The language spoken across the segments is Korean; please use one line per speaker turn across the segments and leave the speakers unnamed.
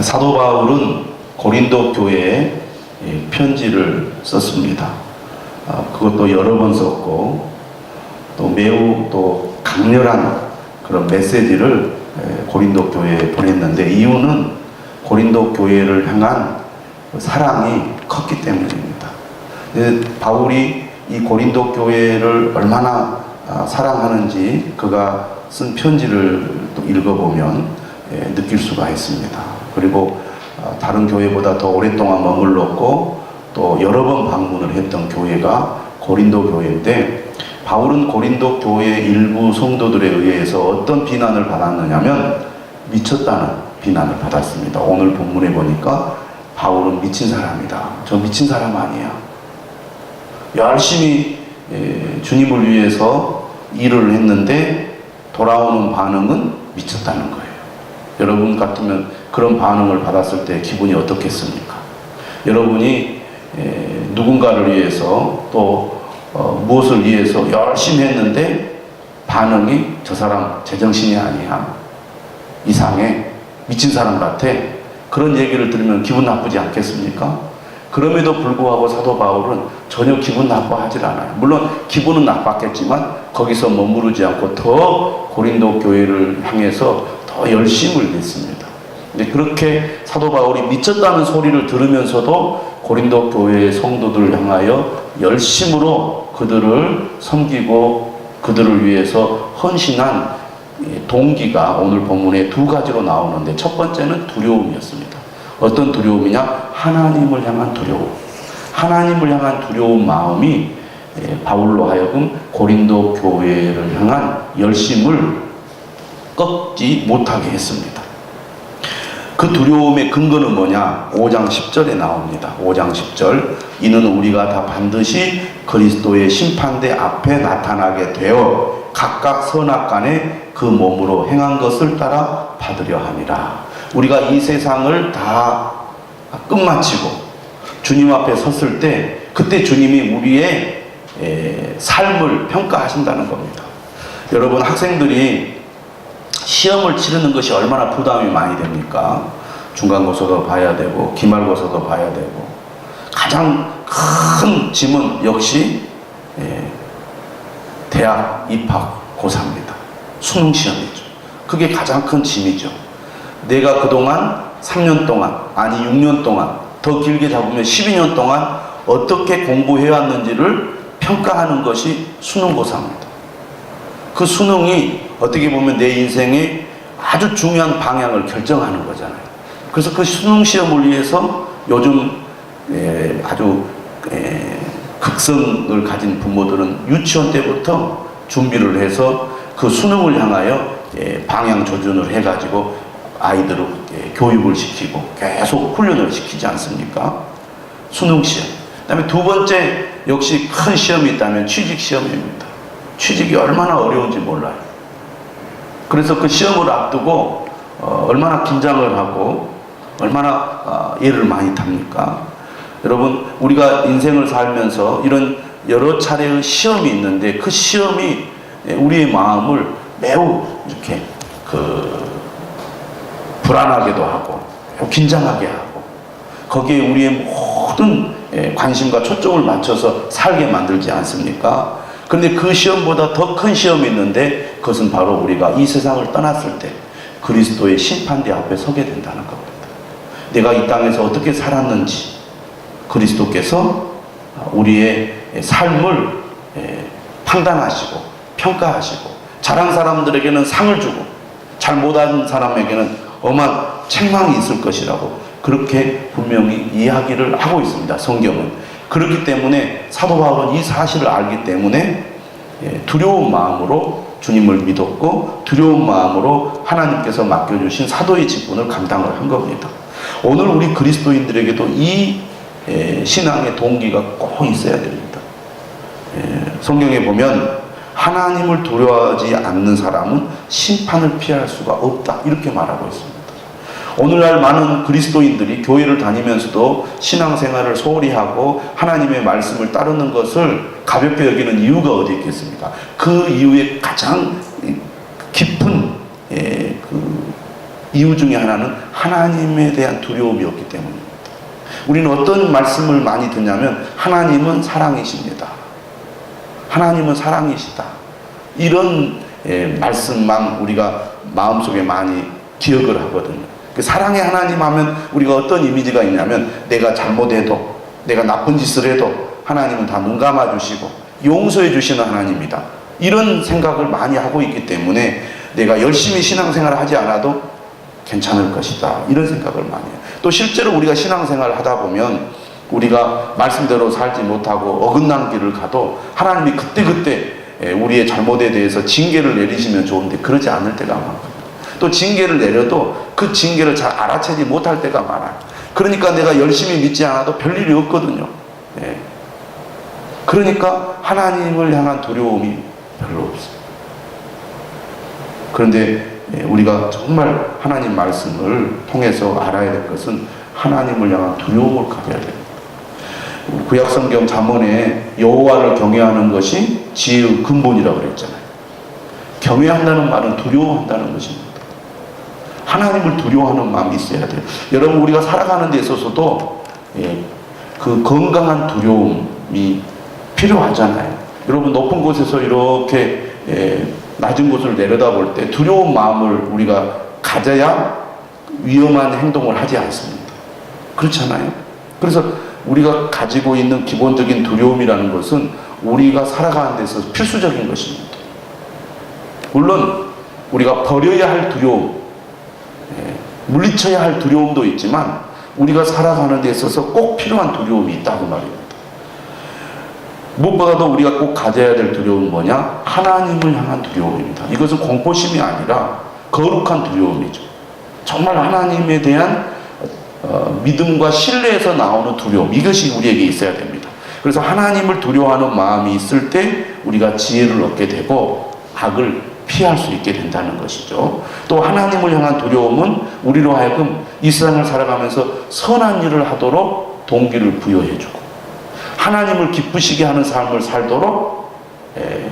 사도 바울은 고린도 교회에 예, 편지를 썼습니다. 아, 그것도 여러 번 썼고 또 매우 또 강렬한 그런 메시지를 예, 고린도 교회에 보냈는데 이유는 고린도 교회를 향한 사랑이 컸기 때문입니다. 근데 바울이 이 고린도 교회를 얼마나 아, 사랑하는지 그가 쓴 편지를 또 읽어보면 예, 느낄 수가 있습니다. 그리고 아, 다른 교회보다 더 오랫동안 머물렀고 또 여러 번 방문을 했던 교회가 고린도 교회인데 바울은 고린도 교회 일부 성도들에 의해서 어떤 비난을 받았느냐면 미쳤다는 비난을 받았습니다. 오늘 본문에 보니까 바울은 미친 사람이다. 저 미친 사람 아니야. 열심히 예, 주님을 위해서 일을 했는데 돌아오는 반응은 미쳤다는 거예요. 여러분 같으면 그런 반응을 받았을 때 기분이 어떻겠습니까? 여러분이 예, 누군가를 위해서 또 어, 무엇을 위해서 열심히 했는데 반응이 저 사람 제정신이 아니야. 이상해. 미친 사람 같아. 그런 얘기를 들으면 기분 나쁘지 않겠습니까? 그럼에도 불구하고 사도 바울은 전혀 기분 나빠하질 않아요. 물론 기분은 나빴겠지만 거기서 머무르지 않고 더 고린도 교회를 향해서 더 열심을 냈습니다. 근데 그렇게 사도 바울이 미쳤다는 소리를 들으면서도 고린도 교회의 성도들을 향하여 열심으로 그들을 섬기고 그들을 위해서 헌신한 이 동기가 오늘 본문에 두 가지로 나오는데 첫 번째는 두려움이었습니다. 어떤 두려움이냐? 하나님을 향한 두려움. 하나님을 향한 두려운 마음이 예, 바울로 하여금 고린도 교회를 향한 열심을 꺾지 못하게 했습니다. 그 두려움의 근거는 뭐냐? 5장 10절에 나옵니다. 5장 10절. 이는 우리가 다 반드시 그리스도의 심판대 앞에 나타나게 되어 각각 선악간에 그 몸으로 행한 것을 따라 받으려 함이라. 우리가 이 세상을 다 끝마치고 주님 앞에 섰을 때 그때 주님이 우리의 에, 삶을 평가하신다는 겁니다. 여러분 학생들이 시험을 치르는 것이 얼마나 부담이 많이 됩니까? 중간고사도 봐야 되고 기말고사도 봐야 되고 가장 큰 짐은 역시 예, 대학 입학 고사입니다. 수능 시험이죠. 그게 가장 큰 짐이죠. 내가 그동안 3년 동안 아니 6년 동안 더 길게 잡으면 12년 동안 어떻게 공부해 왔는지를 평가하는 것이 수능 고사입니다. 그 수능이 어떻게 보면 내 인생의 아주 중요한 방향을 결정하는 거잖아요. 그래서 그 수능 시험을 위해서 요즘 에, 아주 에, 극성을 가진 부모들은 유치원 때부터 준비를 해서 그 수능을 향하여 에, 방향 조준을 해가지고 아이들을 에, 교육을 시키고 계속 훈련을 시키지 않습니까? 수능 시험. 그다음에 두 번째 역시 큰 시험이 있다면 취직 시험입니다. 취직이 얼마나 어려운지 몰라요. 그래서 그 시험을 앞두고 어, 얼마나 긴장을 하고 얼마나 어, 예를 많이 탑니까? 여러분 우리가 인생을 살면서 이런 여러 차례의 시험이 있는데 그 시험이 우리의 마음을 매우 이렇게 그 불안하게도 하고 긴장하게 하고 거기에 우리의 모든 예, 관심과 초점을 맞춰서 살게 만들지 않습니까? 그런데 그 시험보다 더 큰 시험이 있는데 그것은 바로 우리가 이 세상을 떠났을 때 그리스도의 심판대 앞에 서게 된다는 겁니다. 내가 이 땅에서 어떻게 살았는지 그리스도께서 우리의 삶을 예, 판단하시고 평가하시고 잘한 사람들에게는 상을 주고 잘 못한 사람에게는 엄한 책망이 있을 것이라고 그렇게 분명히 이야기를 하고 있습니다. 성경은. 그렇기 때문에 사도 바울은 이 사실을 알기 때문에 예, 두려운 마음으로 주님을 믿었고 두려운 마음으로 하나님께서 맡겨주신 사도의 직분을 감당을 한 겁니다. 오늘 우리 그리스도인들에게도 이 예, 신앙의 동기가 꼭 있어야 됩니다. 예, 성경에 보면 하나님을 두려워하지 않는 사람은 심판을 피할 수가 없다 이렇게 말하고 있습니다. 오늘날 많은 그리스도인들이 교회를 다니면서도 신앙생활을 소홀히 하고 하나님의 말씀을 따르는 것을 가볍게 여기는 이유가 어디 있겠습니까? 그 이유의 가장 깊은 예, 그 이유 중에 하나는 하나님에 대한 두려움이었기 때문입니다. 우리는 어떤 말씀을 많이 듣냐면 하나님은 사랑이십니다. 하나님은 사랑이시다. 이런 예, 말씀만 우리가 마음속에 많이 기억을 하거든요. 그 사랑의 하나님 하면 우리가 어떤 이미지가 있냐면 내가 잘못해도 내가 나쁜 짓을 해도 하나님은 다 눈 감아 주시고 용서해 주시는 하나님이다. 이런 생각을 많이 하고 있기 때문에 내가 열심히 신앙생활을 하지 않아도 괜찮을 것이다. 이런 생각을 많이 해요. 또 실제로 우리가 신앙생활을 하다 보면 우리가 말씀대로 살지 못하고 어긋난 길을 가도 하나님이 그때그때 예, 우리의 잘못에 대해서 징계를 내리시면 좋은데 그러지 않을 때가 많거든요. 또 징계를 내려도 그 징계를 잘 알아채지 못할 때가 많아요. 그러니까 내가 열심히 믿지 않아도 별일이 없거든요. 예. 그러니까 하나님을 향한 두려움이 별로 없어요. 그런데 예, 우리가 정말 하나님 말씀을 통해서 알아야 될 것은 하나님을 향한 두려움을 가져야 됩니다. 구약 성경 잠언에 여호와를 경외하는 것이 지혜의 근본이라고 그랬잖아요. 경외한다는 말은 두려워한다는 것입니다. 하나님을 두려워하는 마음이 있어야 돼요. 여러분 우리가 살아가는 데 있어서도 예, 그 건강한 두려움이 필요하잖아요. 여러분 높은 곳에서 이렇게 예, 낮은 곳을 내려다볼 때 두려운 마음을 우리가 가져야 위험한 행동을 하지 않습니다. 그렇잖아요. 그래서 우리가 가지고 있는 기본적인 두려움이라는 것은 우리가 살아가는 데서 필수적인 것입니다. 물론 우리가 버려야 할 두려움, 예, 물리쳐야 할 두려움도 있지만 우리가 살아가는 데 있어서 꼭 필요한 두려움이 있다고 말입니다. 무엇보다도 우리가 꼭 가져야 될 두려움은 뭐냐? 하나님을 향한 두려움입니다. 이것은 공포심이 아니라 거룩한 두려움이죠. 정말 하나님에 대한 어, 믿음과 신뢰에서 나오는 두려움 이것이 우리에게 있어야 됩니다. 그래서 하나님을 두려워하는 마음이 있을 때 우리가 지혜를 얻게 되고 악을 피할 수 있게 된다는 것이죠. 또 하나님을 향한 두려움은 우리로 하여금 이 세상을 살아가면서 선한 일을 하도록 동기를 부여해주고 하나님을 기쁘시게 하는 삶을 살도록 에,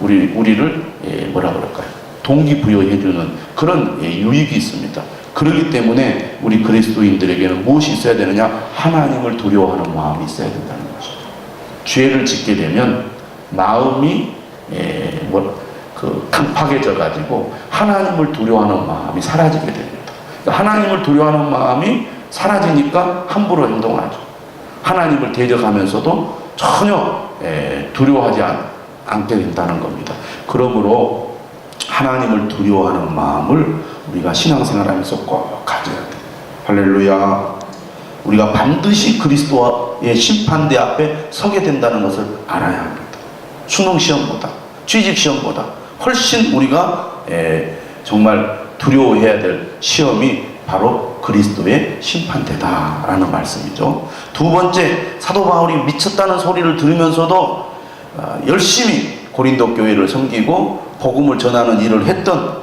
우리 우리를 에, 뭐라 그럴까요? 동기 부여해주는 그런 예, 유익이 있습니다. 그렇기 때문에 우리 그리스도인들에게는 무엇이 있어야 되느냐? 하나님을 두려워하는 마음이 있어야 된다는 것이죠. 죄를 짓게 되면 마음이 예, 뭐 그 강팍해져 가지고 하나님을 두려워하는 마음이 사라지게 됩니다. 그러니까 하나님을 두려워하는 마음이 사라지니까 함부로 행동하죠. 하나님을 대적하면서도 전혀 예, 두려워하지 않, 않게 된다는 겁니다. 그러므로 하나님을 두려워하는 마음을 우리가 신앙생활하면서 꼭 가져야 돼. 할렐루야. 우리가 반드시 그리스도의 심판대 앞에 서게 된다는 것을 알아야 합니다. 수능 시험보다, 취직 시험보다 훨씬 우리가 에, 정말 두려워해야 될 시험이 바로 그리스도의 심판대다라는 말씀이죠. 두 번째, 사도 바울이 미쳤다는 소리를 들으면서도 어, 열심히 고린도 교회를 섬기고 복음을 전하는 일을 했던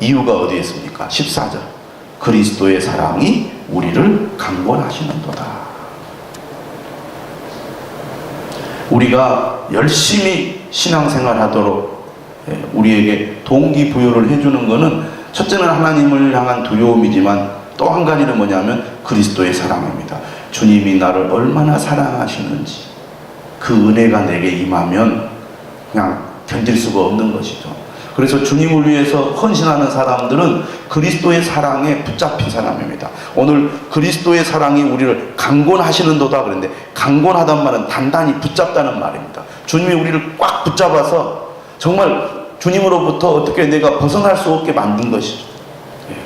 이유가 어디에 있습니까? 14절. 그리스도의 사랑이 우리를 강권하시는도다. 우리가 열심히 신앙생활 하도록 예, 우리에게 동기부여를 해주는 것은 첫째는 하나님을 향한 두려움이지만 또 한 가지는 뭐냐면 그리스도의 사랑입니다. 주님이 나를 얼마나 사랑하시는지 그 은혜가 내게 임하면 그냥 견딜 수가 없는 것이죠. 그래서 주님을 위해서 헌신하는 사람들은 그리스도의 사랑에 붙잡힌 사람입니다. 오늘 그리스도의 사랑이 우리를 강권하시는도다 그랬는데 강권하단 말은 단단히 붙잡다는 말입니다. 주님이 우리를 꽉 붙잡아서 정말 주님으로부터 어떻게 내가 벗어날 수 없게 만든 것이죠. 예.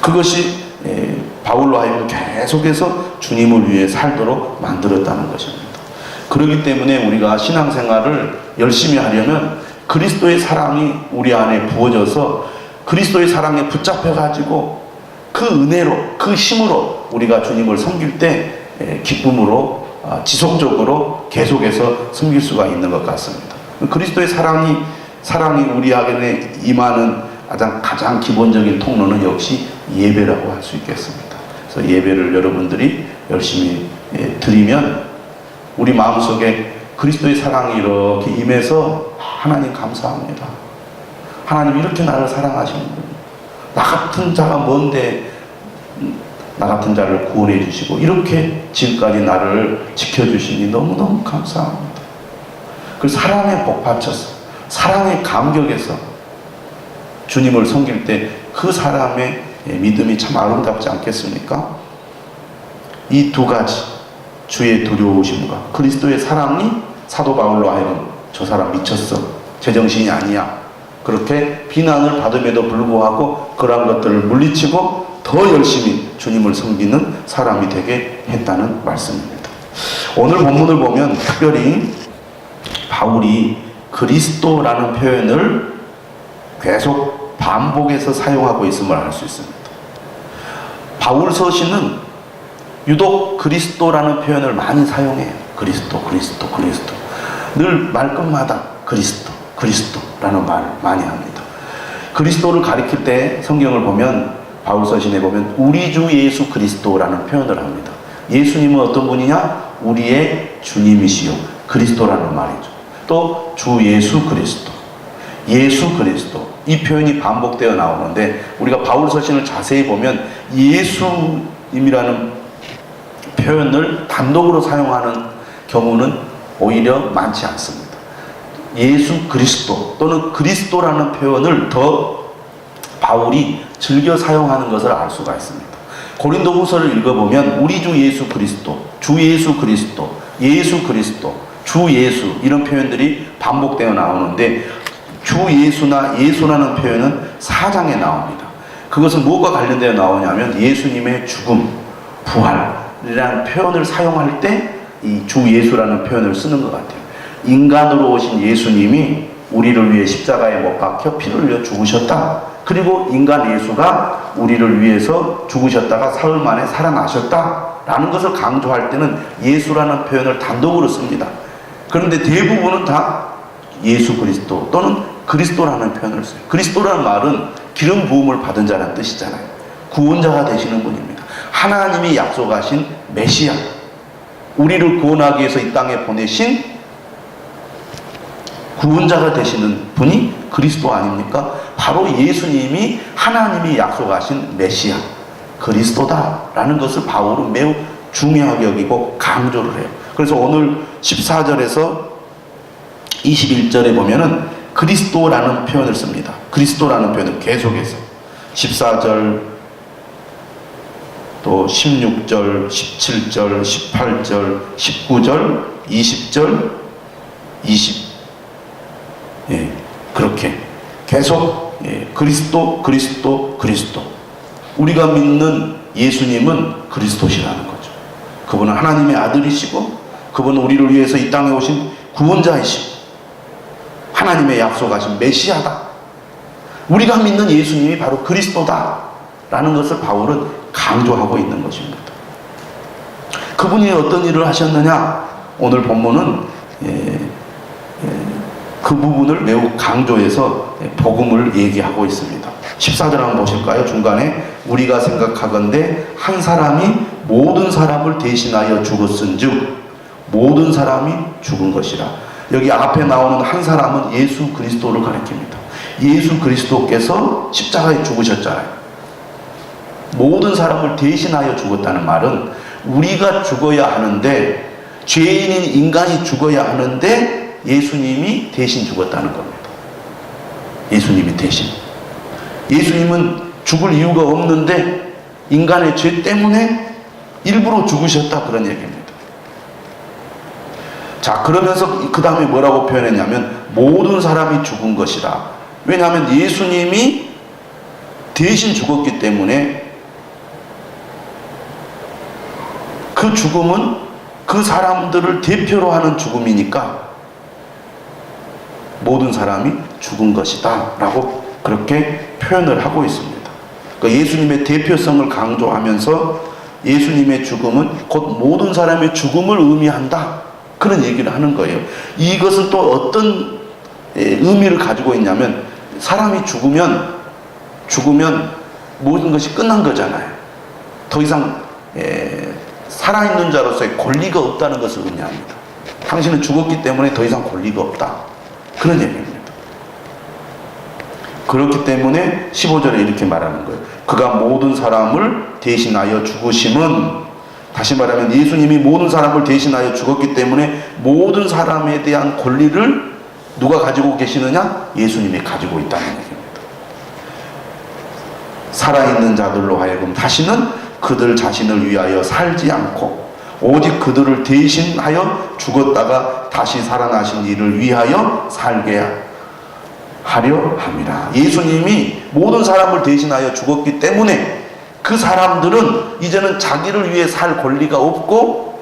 그것이 예, 바울로 하여금 계속해서 주님을 위해 살도록 만들었다는 것입니다. 그렇기 때문에 우리가 신앙생활을 열심히 하려면 그리스도의 사랑이 우리 안에 부어져서 그리스도의 사랑에 붙잡혀 가지고 그 은혜로 그 힘으로 우리가 주님을 섬길 때 예, 기쁨으로 아, 지속적으로 계속해서 섬길 수가 있는 것 같습니다. 그리스도의 사랑이 사랑이 우리 안에 임하는 가장 가장 기본적인 통로는 역시 예배라고 할 수 있겠습니다. 그래서 예배를 여러분들이 열심히 예, 드리면 우리 마음속에 그리스도의 사랑이 이렇게 임해서 하나님 감사합니다. 하나님 이렇게 나를 사랑하시는군요. 나 같은 자가 뭔데 나 같은 자를 구원해 주시고 이렇게 지금까지 나를 지켜주시니 너무너무 감사합니다. 그 사랑에 복받쳐서 사랑의 감격에서 주님을 섬길 때 그 사람의 믿음이 참 아름답지 않겠습니까? 이 두 가지 주의 두려우심과 그리스도의 사랑이 사도 바울로 하여금 저 사람 미쳤어 제정신이 아니야 그렇게 비난을 받음에도 불구하고 그러한 것들을 물리치고 더 열심히 주님을 섬기는 사람이 되게 했다는 말씀입니다. 오늘 본문을 보면 특별히 바울이 그리스도라는 표현을 계속 반복해서 사용하고 있음을 알 수 있습니다. 바울 서신은 유독 그리스도라는 표현을 많이 사용해요. 그리스도, 그리스도, 그리스도. 늘 말끝마다 그리스도, 그리스도라는 말을 많이 합니다. 그리스도를 가리킬 때 성경을 보면 바울 서신에 보면 우리 주 예수 그리스도라는 표현을 합니다. 예수님은 어떤 분이냐? 우리의 주님이시요. 그리스도라는 말이죠. 또 주 예수 그리스도. 예수 그리스도. 이 표현이 반복되어 나오는데 우리가 바울 서신을 자세히 보면 예수님이라는 표현을 단독으로 사용하는 경우는 오히려 많지 않습니다. 예수 그리스도 또는 그리스도라는 표현을 더 바울이 즐겨 사용하는 것을 알 수가 있습니다. 고린도 후서를 읽어보면 우리 주 예수 그리스도, 주 예수 그리스도, 예수 그리스도, 주 예수 이런 표현들이 반복되어 나오는데 주 예수나 예수라는 표현은 사장에 나옵니다. 그것은 무엇과 관련되어 나오냐면 예수님의 죽음, 부활이라는 표현을 사용할 때 이 주 예수라는 표현을 쓰는 것 같아요. 인간으로 오신 예수님이 우리를 위해 십자가에 못 박혀 피를 흘려 죽으셨다. 그리고 인간 예수가 우리를 위해서 죽으셨다가 사흘 만에 살아나셨다. 라는 것을 강조할 때는 예수라는 표현을 단독으로 씁니다. 그런데 대부분은 다 예수 그리스도 또는 그리스도라는 표현을 써요. 그리스도라는 말은 기름 부음을 받은 자라는 뜻이잖아요. 구원자가 되시는 분입니다. 하나님이 약속하신 메시아. 우리를 구원하기 위해서 이 땅에 보내신 구원자가 되시는 분이 그리스도 아닙니까? 바로 예수님이 하나님이 약속하신 메시아, 그리스도다라는 것을 바울은 매우 중요하게 여기고 강조를 해요. 그래서 오늘 14절에서 21절에 보면은 그리스도라는 표현을 씁니다. 그리스도라는 표현을 계속해서 14절 또 16절, 17절, 18절, 19절, 20절, 20 예, 그렇게 계속 예, 그리스도, 그리스도, 그리스도. 우리가 믿는 예수님은 그리스도시라는 거죠. 그분은 하나님의 아들이시고, 그분은 우리를 위해서 이 땅에 오신 구원자이시고, 하나님의 약속하신 메시아다. 우리가 믿는 예수님이 바로 그리스도다. 라는 것을 바울은 강조하고 있는 것입니다. 그분이 어떤 일을 하셨느냐? 오늘 본문은 예, 그 부분을 매우 강조해서 복음을 얘기하고 있습니다. 14절 한번 보실까요? 중간에 우리가 생각하건대 한 사람이 모든 사람을 대신하여 죽었은 즉 모든 사람이 죽은 것이라. 여기 앞에 나오는 한 사람은 예수 그리스도를 가리킵니다. 예수 그리스도께서 십자가에 죽으셨잖아요. 모든 사람을 대신하여 죽었다는 말은 우리가 죽어야 하는데 죄인인 인간이 죽어야 하는데 예수님이 대신 죽었다는 겁니다. 예수님이 대신. 예수님은 죽을 이유가 없는데 인간의 죄 때문에 일부러 죽으셨다 그런 얘기입니다. 자, 그러면서 그 다음에 뭐라고 표현했냐면 모든 사람이 죽은 것이라. 왜냐하면 예수님이 대신 죽었기 때문에 그 죽음은 그 사람들을 대표로 하는 죽음이니까 모든 사람이 죽은 것이다 라고 그렇게 표현을 하고 있습니다. 그러니까 예수님의 대표성을 강조하면서 예수님의 죽음은 곧 모든 사람의 죽음을 의미한다. 그런 얘기를 하는 거예요. 이것은 또 어떤 의미를 가지고 있냐면 사람이 죽으면 죽으면 모든 것이 끝난 거잖아요. 더 이상 살아있는 자로서의 권리가 없다는 것을 의미합니다. 당신은 죽었기 때문에 더 이상 권리가 없다. 그런 얘기입니다. 그렇기 때문에 15절에 이렇게 말하는 거예요. 그가 모든 사람을 대신하여 죽으심은 다시 말하면 예수님이 모든 사람을 대신하여 죽었기 때문에 모든 사람에 대한 권리를 누가 가지고 계시느냐? 예수님이 가지고 있다는 얘기입니다. 살아있는 자들로 하여금 다시는 그들 자신을 위하여 살지 않고 오직 그들을 대신하여 죽었다가 다시 살아나신 이를 위하여 살게 하려 함이라. 예수님이 모든 사람을 대신하여 죽었기 때문에 그 사람들은 이제는 자기를 위해 살 권리가 없고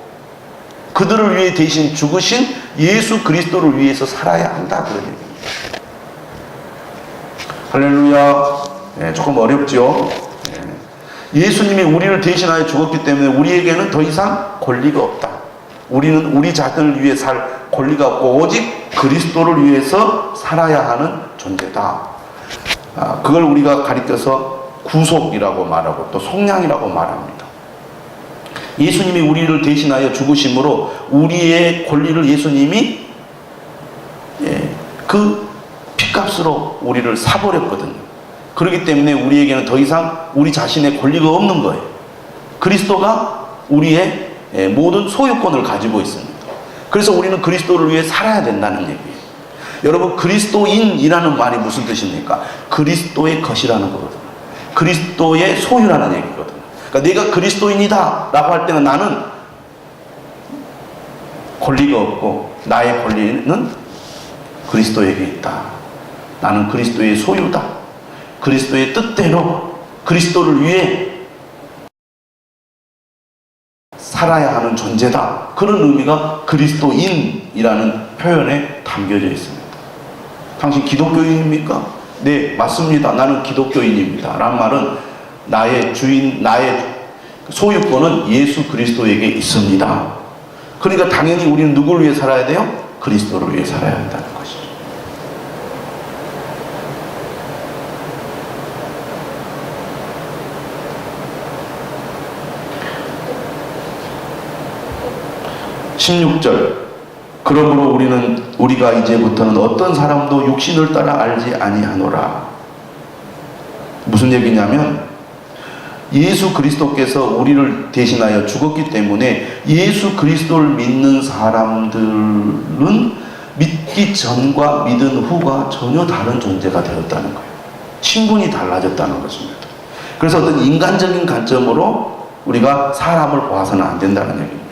그들을 위해 대신 죽으신 예수 그리스도를 위해서 살아야 한다 그런 얘기입니다. 할렐루야. 예, 조금 어렵죠. 예. 예수님이 우리를 대신하여 죽었기 때문에 우리에게는 더 이상 권리가 없다. 우리는 우리 자신을 위해 살 권리가 없고 오직 그리스도를 위해서 살아야 하는 존재다. 아, 그걸 우리가 가리켜서 구속이라고 말하고 또 속량이라고 말합니다. 예수님이 우리를 대신하여 죽으심으로 우리의 권리를 예수님이 예, 그 핏값으로 우리를 사버렸거든요. 그렇기 때문에 우리에게는 더 이상 우리 자신의 권리가 없는 거예요. 그리스도가 우리의 예, 모든 소유권을 가지고 있습니다. 그래서 우리는 그리스도를 위해 살아야 된다는 얘기예요. 여러분 그리스도인이라는 말이 무슨 뜻입니까? 그리스도의 것이라는 거거든요. 그리스도의 소유라는 얘기거든요. 그러니까 내가 그리스도인이다 라고 할 때는 나는 권리가 없고 나의 권리는 그리스도에게 있다. 나는 그리스도의 소유다. 그리스도의 뜻대로 그리스도를 위해 살아야 하는 존재다. 그런 의미가 그리스도인이라는 표현에 담겨져 있습니다. 당신 기독교인입니까? 네, 맞습니다. 나는 기독교인입니다. 라는 말은 나의 주인, 나의 소유권은 예수 그리스도에게 있습니다. 그러니까 당연히 우리는 누구를 위해 살아야 돼요? 그리스도를 위해 살아야 한다는 것이죠. (16절) 그러므로 우리는 우리가 이제부터는 어떤 사람도 육신을 따라 알지 아니하노라 무슨 얘기냐면 예수 그리스도께서 우리를 대신하여 죽었기 때문에 예수 그리스도를 믿는 사람들은 믿기 전과 믿은 후가 전혀 다른 존재가 되었다는 거예요. 신분이 달라졌다는 것입니다. 그래서 어떤 인간적인 관점으로 우리가 사람을 보아서는 안 된다는 얘기입니다.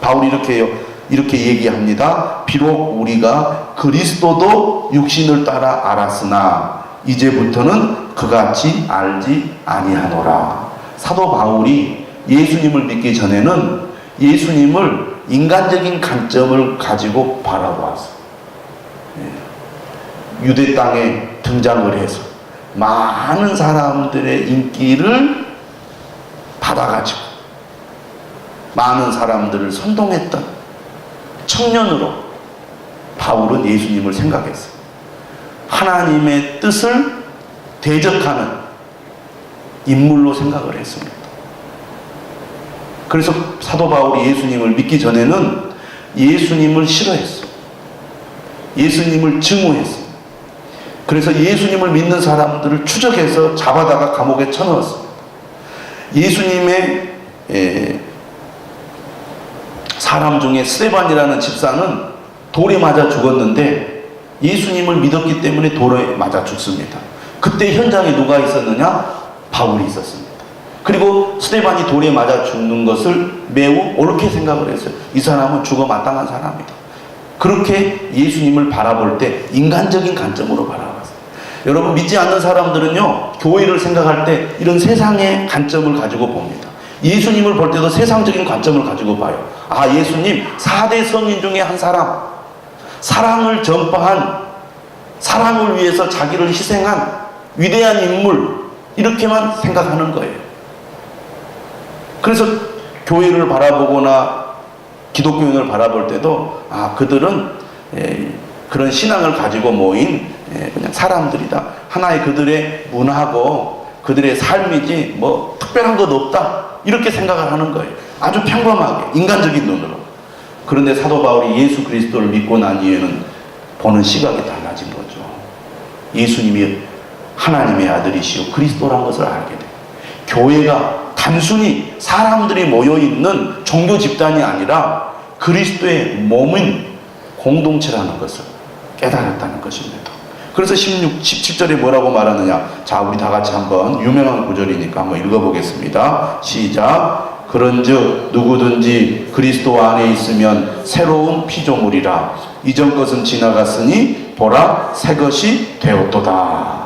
바울이 이렇게 해요. 이렇게 얘기합니다. 비록 우리가 그리스도도 육신을 따라 알았으나 이제부터는 그같이 알지 아니하노라. 사도 바울이 예수님을 믿기 전에는 예수님을 인간적인 관점을 가지고 바라보았어. 예. 유대 땅에 등장을 해서 많은 사람들의 인기를 받아가지고 많은 사람들을 선동했던 청년으로 바울은 예수님을 생각했어요. 하나님의 뜻을 대적하는 인물로 생각을 했습니다. 그래서 사도 바울이 예수님을 믿기 전에는 예수님을 싫어했어. 예수님을 증오했어. 그래서 예수님을 믿는 사람들을 추적해서 잡아다가 감옥에 쳐넣었습니다. 예수님의 에, 사람 중에 스테반이라는 집사는 돌에 맞아 죽었는데 예수님을 믿었기 때문에 돌에 맞아 죽습니다. 그때 현장에 누가 있었느냐? 바울이 있었습니다. 그리고 스테반이 돌에 맞아 죽는 것을 매우 옳게 생각을 했어요. 이 사람은 죽어 마땅한 사람이다. 그렇게 예수님을 바라볼 때 인간적인 관점으로 바라봤어요. 여러분 믿지 않는 사람들은요 교회를 생각할 때 이런 세상의 관점을 가지고 봅니다. 예수님을 볼 때도 세상적인 관점을 가지고 봐요. 아 예수님 4대 성인 중에 한 사람 사랑을 전파한 사랑을 위해서 자기를 희생한 위대한 인물 이렇게만 생각하는 거예요. 그래서 교회를 바라보거나 기독교인을 바라볼 때도 아 그들은 예, 그런 신앙을 가지고 모인 예, 그냥 사람들이다. 하나의 그들의 문화고 그들의 삶이지 뭐 특별한 것 없다 이렇게 생각을 하는 거예요. 아주 평범하게 인간적인 눈으로. 그런데 사도 바울이 예수 그리스도를 믿고 난 이후에는 보는 시각이 달라진 거죠. 예수님이 하나님의 아들이시오 그리스도란 것을 알게 돼요. 교회가 단순히 사람들이 모여 있는 종교 집단이 아니라 그리스도의 몸인 공동체라는 것을 깨달았다는 것입니다. 그래서 16, 17절에 뭐라고 말하느냐? 자, 우리 다 같이 한번 유명한 구절이니까 한번 읽어보겠습니다. 시작. 그런즉 누구든지 그리스도 안에 있으면 새로운 피조물이라 이전 것은 지나갔으니 보라 새 것이 되었도다.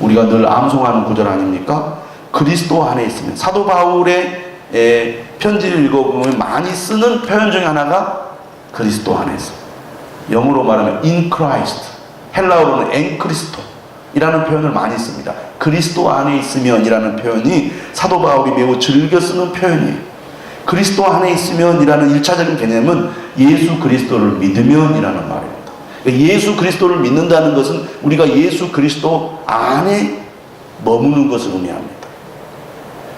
우리가 늘 암송하는 구절 아닙니까? 그리스도 안에 있으면 사도 바울의 에, 편지를 읽어보면 많이 쓰는 표현 중에 하나가 그리스도 안에서 영어로 말하면 in Christ 헬라어로는 엔 크리스토이라는 표현을 많이 씁니다. 그리스도 안에 있으면이라는 표현이 사도 바울이 매우 즐겨 쓰는 표현이에요. 그리스도 안에 있으면이라는 일차적인 개념은 예수 그리스도를 믿으면이라는 말입니다. 그러니까 예수 그리스도를 믿는다는 것은 우리가 예수 그리스도 안에 머무는 것을 의미합니다.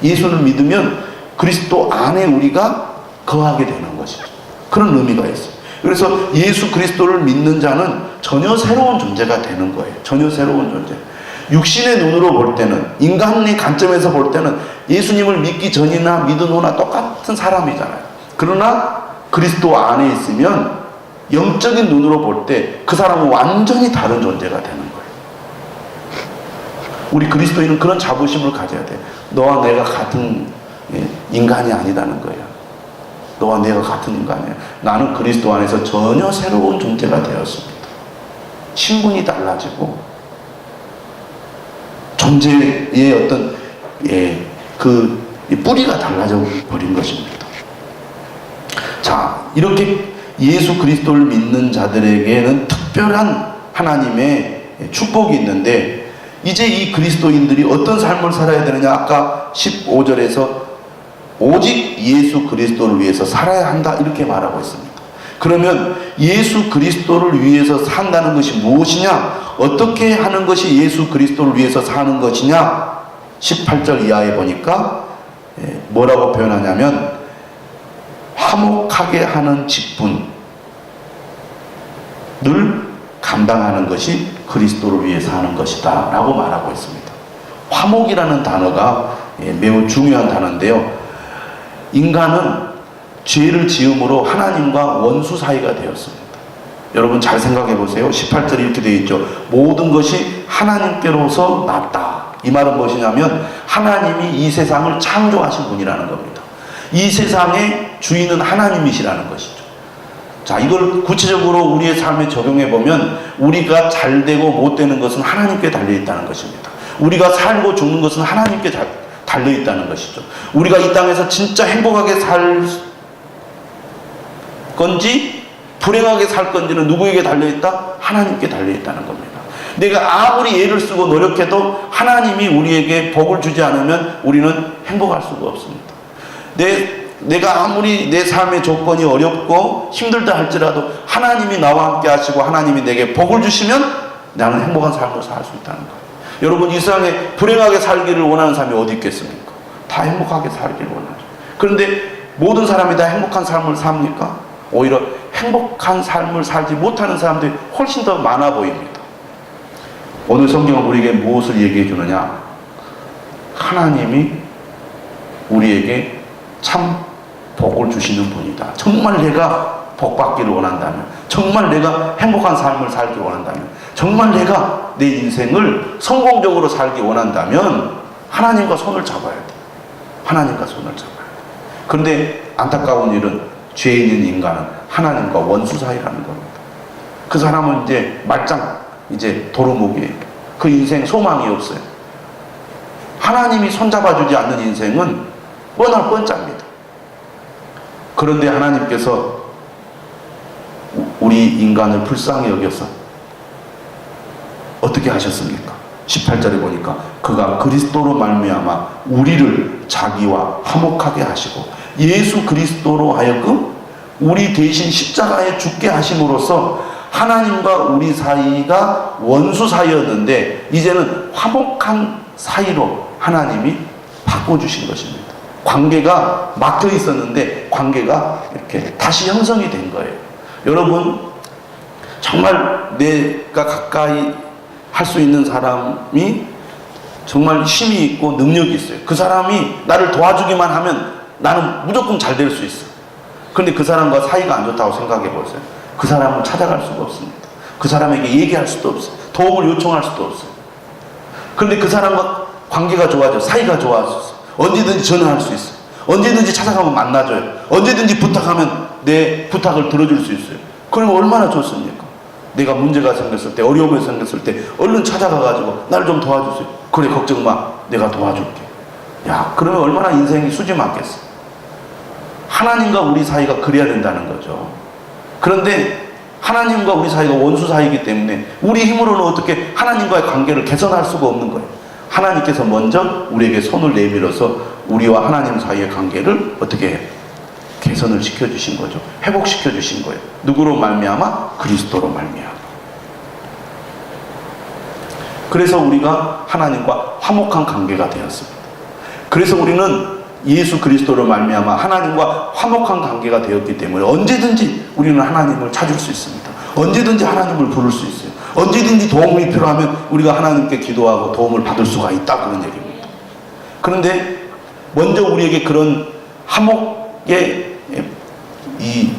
예수를 믿으면 그리스도 안에 우리가 거하게 되는 것이죠. 그런 의미가 있어요. 그래서 예수 그리스도를 믿는 자는 전혀 새로운 존재가 되는 거예요. 전혀 새로운 존재. 육신의 눈으로 볼 때는, 인간의 관점에서 볼 때는 예수님을 믿기 전이나 믿은 후나 똑같은 사람이잖아요. 그러나 그리스도 안에 있으면 영적인 눈으로 볼 때 그 사람은 완전히 다른 존재가 되는 거예요. 우리 그리스도인은 그런 자부심을 가져야 돼. 너와 내가 같은 예, 인간이 아니다는 거예요. 너와 내가 같은 인간이야. 나는 그리스도 안에서 전혀 새로운 존재가 되었습니다. 신분이 달라지고 존재의 어떤 예, 그 뿌리가 달라져 버린 것입니다. 자, 이렇게 예수 그리스도를 믿는 자들에게는 특별한 하나님의 축복이 있는데 이제 이 그리스도인들이 어떤 삶을 살아야 되느냐? 아까 15절에서 오직 예수 그리스도를 위해서 살아야 한다 이렇게 말하고 있습니다. 그러면 예수 그리스도를 위해서 산다는 것이 무엇이냐? 어떻게 하는 것이 예수 그리스도를 위해서 사는 것이냐? 18절 이하에 보니까 예, 뭐라고 표현하냐면 화목하게 하는 직분을 감당하는 것이 그리스도를 위해서 하는 것이다 라고 말하고 있습니다. 화목이라는 단어가 예, 매우 중요한 단어인데요. 인간은 죄를 지음으로 하나님과 원수 사이가 되었습니다. 여러분 잘 생각해 보세요. 18절에 이렇게 되어 있죠. 모든 것이 하나님께로서 났다. 이 말은 무엇이냐면 하나님이 이 세상을 창조하신 분이라는 겁니다. 이 세상의 주인은 하나님이시라는 것이죠. 자, 이걸 구체적으로 우리의 삶에 적용해 보면 우리가 잘 되고 못 되는 것은 하나님께 달려 있다는 것입니다. 우리가 살고 죽는 것은 하나님께 달려 있다는 것이죠. 우리가 이 땅에서 진짜 행복하게 살 건지 불행하게 살 건지는 누구에게 달려 있다? 하나님께 달려 있다는 겁니다. 내가 아무리 애를 쓰고 노력해도 하나님이 우리에게 복을 주지 않으면 우리는 행복할 수가 없습니다. 내 내가 아무리 내 삶의 조건이 어렵고 힘들다 할지라도 하나님이 나와 함께 하시고 하나님이 내게 복을 주시면 나는 행복한 삶을 살 수 있다는 거예요. 여러분 이 세상에 불행하게 살기를 원하는 사람이 어디 있겠습니까? 다 행복하게 살기를 원하죠. 그런데 모든 사람이 다 행복한 삶을 삽니까? 오히려 행복한 삶을 살지 못하는 사람들이 훨씬 더 많아 보입니다. 오늘 성경은 우리에게 무엇을 얘기해 주느냐? 하나님이 우리에게 참 복을 주시는 분이다. 정말 내가 복 받기를 원한다면, 정말 내가 행복한 삶을 살기 원한다면, 정말 내가 내 인생을 성공적으로 살기 원한다면, 하나님과 손을 잡아야 돼. 하나님과 손을 잡아야 돼. 그런데 안타까운 일은 죄 있는 인간은 하나님과 원수 사이라는 겁니다. 그 사람은 이제 말짱, 이제 도루묵이에요. 그 인생 소망이 없어요. 하나님이 손잡아주지 않는 인생은 뻔할 뻔짭니다. 그런데 하나님께서 우리 인간을 불쌍히 여겨서 어떻게 하셨습니까? 18절에 보니까 그가 그리스도로 말미암아 우리를 자기와 화목하게 하시고 예수 그리스도로 하여금 우리 대신 십자가에 죽게 하심으로써 하나님과 우리 사이가 원수 사이였는데 이제는 화목한 사이로 하나님이 바꿔주신 것입니다. 관계가 막혀 있었는데 관계가 이렇게 다시 형성이 된 거예요. 여러분, 정말 내가 가까이 할 수 있는 사람이 정말 힘이 있고 능력이 있어요. 그 사람이 나를 도와주기만 하면 나는 무조건 잘 될 수 있어. 그런데 그 사람과 사이가 안 좋다고 생각해 보세요. 그 사람을 찾아갈 수가 없습니다. 그 사람에게 얘기할 수도 없어요. 도움을 요청할 수도 없어요. 그런데 그 사람과 관계가 좋아져, 사이가 좋아져서 언제든지 전화할 수 있어요. 언제든지 찾아가면 만나줘요. 언제든지 부탁하면 내 부탁을 들어줄 수 있어요. 그러면 얼마나 좋습니까? 내가 문제가 생겼을 때, 어려움이 생겼을 때, 얼른 찾아가가지고, 나를 좀 도와주세요. 그래, 걱정 마. 내가 도와줄게. 야, 그러면 얼마나 인생이 수지 맞겠어. 하나님과 우리 사이가 그래야 된다는 거죠. 그런데 하나님과 우리 사이가 원수 사이이기 때문에 우리 힘으로는 어떻게 하나님과의 관계를 개선할 수가 없는 거예요. 하나님께서 먼저 우리에게 손을 내밀어서 우리와 하나님 사이의 관계를 어떻게? 개선을 시켜주신 거죠. 회복시켜주신 거예요. 누구로 말미암아? 그리스도로 말미암아. 그래서 우리가 하나님과 화목한 관계가 되었습니다. 그래서 우리는 예수 그리스도로 말미암아 하나님과 화목한 관계가 되었기 때문에 언제든지 우리는 하나님을 찾을 수 있습니다. 언제든지 하나님을 부를 수 있어요. 언제든지 도움이 필요하면 우리가 하나님께 기도하고 도움을 받을 수가 있다 그런 얘기입니다. 그런데 먼저 우리에게 그런 화목의 이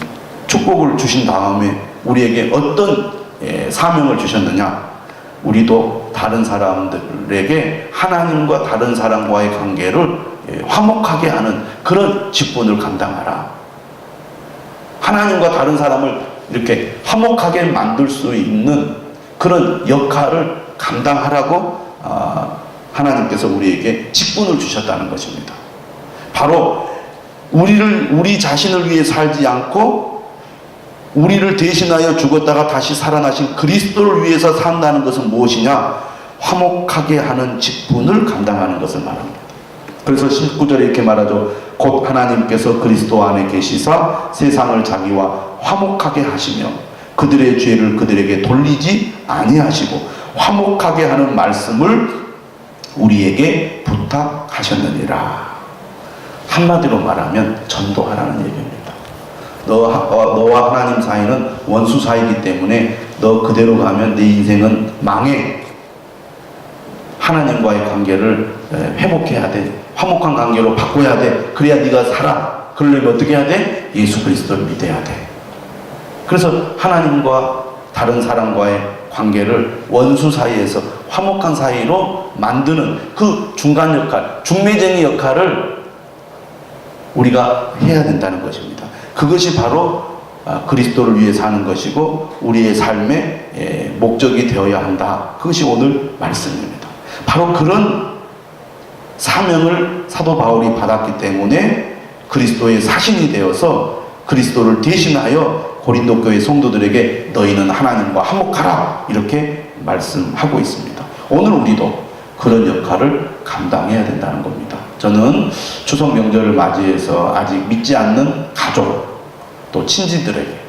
축복을 주신 다음에 우리에게 어떤 예, 사명을 주셨느냐? 우리도 다른 사람들에게 하나님과 다른 사람과의 관계를 예, 화목하게 하는 그런 직분을 감당하라. 하나님과 다른 사람을 이렇게 화목하게 만들 수 있는 그런 역할을 감당하라고 아, 하나님께서 우리에게 직분을 주셨다는 것입니다. 바로 우리를 우리 자신을 위해 살지 않고 우리를 대신하여 죽었다가 다시 살아나신 그리스도를 위해서 산다는 것은 무엇이냐? 화목하게 하는 직분을 감당하는 것을 말합니다. 그래서 19절에 이렇게 말하죠. 곧 하나님께서 그리스도 안에 계시사 세상을 자기와 화목하게 하시며 그들의 죄를 그들에게 돌리지 아니하시고 화목하게 하는 말씀을 우리에게 부탁하셨느니라. 한마디로 말하면 전도하라는 얘기입니다. 너, 어, 너와 하나님 사이는 원수 사이기 때문에 너 그대로 가면 네 인생은 망해. 하나님과의 관계를 에, 회복해야 돼. 화목한 관계로 바꿔야 돼. 그래야 네가 살아. 그러려면 어떻게 해야 돼? 예수 그리스도를 믿어야 돼. 그래서 하나님과 다른 사람과의 관계를 원수 사이에서 화목한 사이로 만드는 그 중간 역할, 중매쟁이 역할을 우리가 해야 된다는 것입니다. 그것이 바로 아, 그리스도를 위해 사는 것이고 우리의 삶의 예, 목적이 되어야 한다. 그것이 오늘 말씀입니다. 바로 그런 사명을 사도 바울이 받았기 때문에 그리스도의 사신이 되어서 그리스도를 대신하여 고린도 교회 성도들에게 너희는 하나님과 화목하라 이렇게 말씀하고 있습니다. 오늘 우리도 그런 역할을 감당해야 된다는 겁니다. 저는 추석 명절을 맞이해서 아직 믿지 않는 가족 또 친지들에게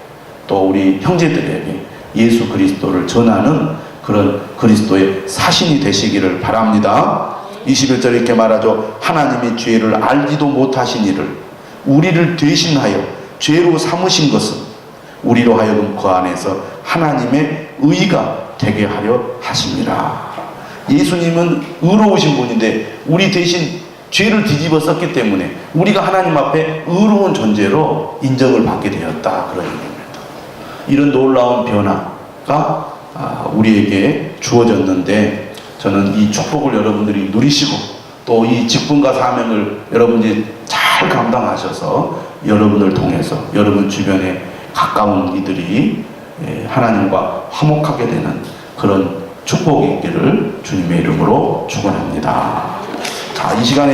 또 우리 형제들에게 예수 그리스도를 전하는 그런 그리스도의 사신이 되시기를 바랍니다. 21절 이렇게 말하죠. 하나님이 죄를 알지도 못하신 이를 우리를 대신하여 죄로 삼으신 것은 우리로 하여금 그 안에서 하나님의 의가 되게 하려 하심이라. 예수님은 의로우신 분인데 우리 대신 죄를 뒤집어 썼기 때문에 우리가 하나님 앞에 의로운 존재로 인정을 받게 되었다. 그런 얘기입니다. 이런 놀라운 변화가 아, 우리에게 주어졌는데 저는 이 축복을 여러분들이 누리시고 또 이 직분과 사명을 여러분들이 잘 감당하셔서 여러분을 통해서 여러분 주변에 가까운 이들이 예, 하나님과 화목하게 되는 그런 축복이 있기를 주님의 이름으로 축원합니다. 자, 이 시간에